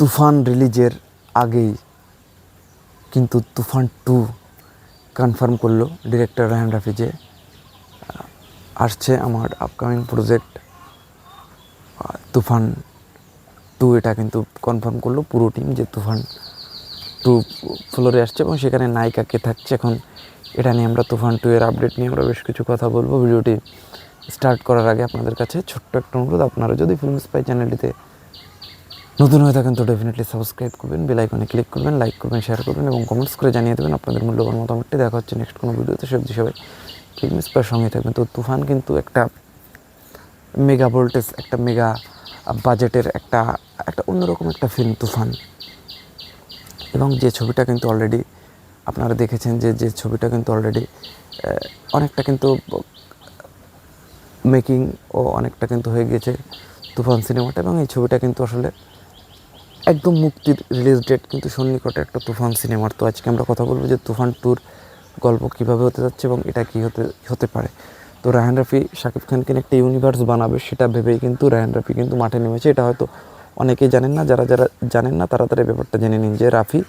তুফান রিলিজের আগেই কিন্তু তুফান টু কনফার্ম করল ডিরেক্টর রায়হান রাফি যে আসছে আমার আপকামিং প্রজেক্ট তুফান টু এটা কিন্তু কনফার্ম করল পুরো টিম যে তুফান টু ফ্লোরে আসছে এবং সেখানে নায়িকা কে থাকছে। এখন এটা নিয়ে আমরা তুফান টু এর আপডেট নিয়ে আমরা বেশ কিছু কথা বলব। ভিডিওটি স্টার্ট করার আগে আপনাদের কাছে ছোট্ট একটা অনুরোধ। আপনারা যদি ফিল্ম স্পাই চ্যানেলটিতে নতুন হয়ে থাকেন তো ডেফিনেটলি সাবস্ক্রাইব করবেন বেল আইকনে ক্লিক করবেন লাইক করবেন শেয়ার করবেন এবং কমেন্টস করে জানিয়ে দেবেন আপনাদের মূল্যবান মতামতটি। দেখা হচ্ছে নেক্সট কোনো ভিডিওতে। সব সবাই ফিল্ম স্পাইয়ের সঙ্গে থাকবেন। তো তুফান কিন্তু একটা মেগা ভোল্টেজ একটা মেগা বাজেটের একটা একটা অন্যরকম একটা ফিল্ম তুফান। এবং যে ছবিটা কিন্তু অলরেডি আপনারা দেখেছেন যে যে ছবিটা কিন্তু অলরেডি অনেকটা কিন্তু মেকিং ও অনেকটা কিন্তু হয়ে গিয়েছে তুফান সিনেমাটা এবং এই ছবিটা কিন্তু আসলে একদম মুক্তির রিলিজ ডেট কিন্তু সন্নিকটে একটা তুফান সিনেমার। তো আজকে আমরা কথা বলব যে তুফান ট্যুর গল্প কীভাবে হতে যাচ্ছে এবং এটা কী হতে হতে পারে। তো রায়হান রাফি, শাকিব খানকে একটা ইউনিভার্স বানাবে সেটা ভেবেই কিন্তু রায়হান রাফি কিন্তু মাঠে নেমেছে। এটা হয়তো অনেকেই জানেন না, যারা যারা জানেন না তারা তারা ব্যাপারটা জেনে নিন যে রাফি,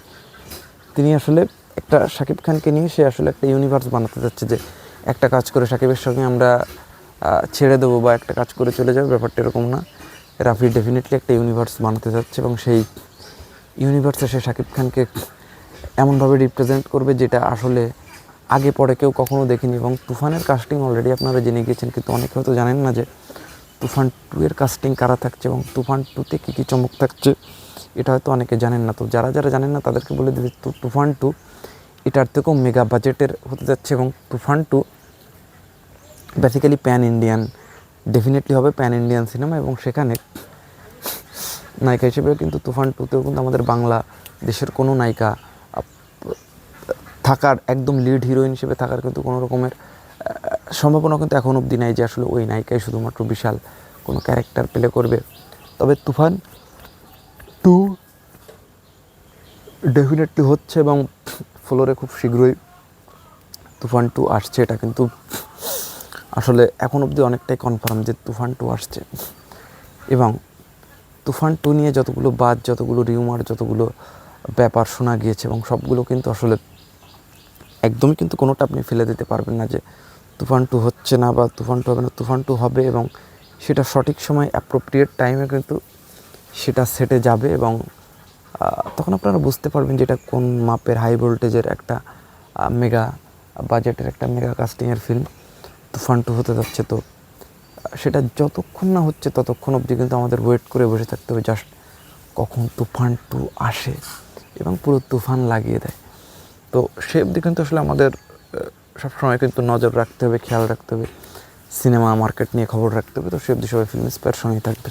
তিনি আসলে একটা শাকিব খানকে নিয়ে সে আসলে একটা ইউনিভার্স বানাতে যাচ্ছে যে একটা কাজ করে শাকিবের সঙ্গে আমরা ছেড়ে দেবো বা একটা কাজ করে চলে যাবে, ব্যাপারটা এরকম না। রাফি ডেফিনেটলি একটা ইউনিভার্স বানাতে যাচ্ছে এবং সেই ইউনিভার্সে সে শাকিব খানকে এমনভাবে রিপ্রেজেন্ট করবে যেটা আসলে আগে পরে কেউ কখনো দেখেনি এবং তুফানের কাস্টিং অলরেডি আপনারা জেনে গিয়েছেন, কিন্তু অনেকে হয়তো জানেন না যে তুফান টু এর কাস্টিং কারা থাকছে এবং তুফান টুতে কী কী চমক থাকছে, এটা হয়তো অনেকে জানেন না। তো যারা যারা জানেন না, তাদেরকে বলে দিতে তু- তুফান টু এটার থেকেও মেগা বাজেটের হতে যাচ্ছে এবং Toofan two basically pan Indian definitely হবে প্যান ইন্ডিয়ান সিনেমা এবং সেখানে নায়িকা হিসেবে কিন্তু তুফান টুতেও কিন্তু আমাদের বাংলা দেশের কোনো নায়িকা থাকার একদম লিড হিরোইন হিসেবে থাকার কিন্তু কোনো রকমের সম্ভাবনা কিন্তু এখন অবধি নাই যে আসলে ওই নায়িকাই শুধুমাত্র বিশাল কোনো ক্যারেক্টার প্লে করবে। তবে তুফান টু ডেফিনেটলি হচ্ছে এবং ফ্লোরে খুব শীঘ্রই তুফান টু আসছে, এটা কিন্তু আসলে এখন অবধি অনেকটাই কনফার্ম যে তুফান টু আসছে। এবং তুফান টু নিয়ে যতগুলো বাদ, যতগুলো রিউমার যতগুলো ব্যাপার শোনা গিয়েছে এবং সবগুলো কিন্তু আসলে একদমই কিন্তু কোনোটা আপনি ফেলে দিতে পারবেন না যে তুফান টু হচ্ছে না বা তুফান টু হবে না, তুফান টু হবে এবং সেটা সঠিক সময় অ্যাপ্রোপ্রিয়েট টাইমে কিন্তু সেটা সেটে যাবে এবং তখন আপনারা বুঝতে পারবেন যে এটা কোন মাপের হাই ভোল্টেজের একটা মেগা বাজেটের একটা মেগা কাস্টিংয়ের ফিল্ম তুফান টু হতে যাচ্ছে তো। সেটা যতক্ষণ না হচ্ছে ততক্ষণ অবধি কিন্তু আমাদের ওয়েট করে বসে থাকতে হবে। জাস্ট কখন তুফান টু আসে এবং পুরো তুফান লাগিয়ে দেয়। তো সে অবধি কিন্তু আসলে আমাদের সবসময় কিন্তু নজর রাখতে হবে, খেয়াল রাখতে হবে। সিনেমা মার্কেট নিয়ে খবর রাখতে হবে। তো সে অবধি সবাই ফিল্ম স্পেয়ার সঙ্গে থাকবে।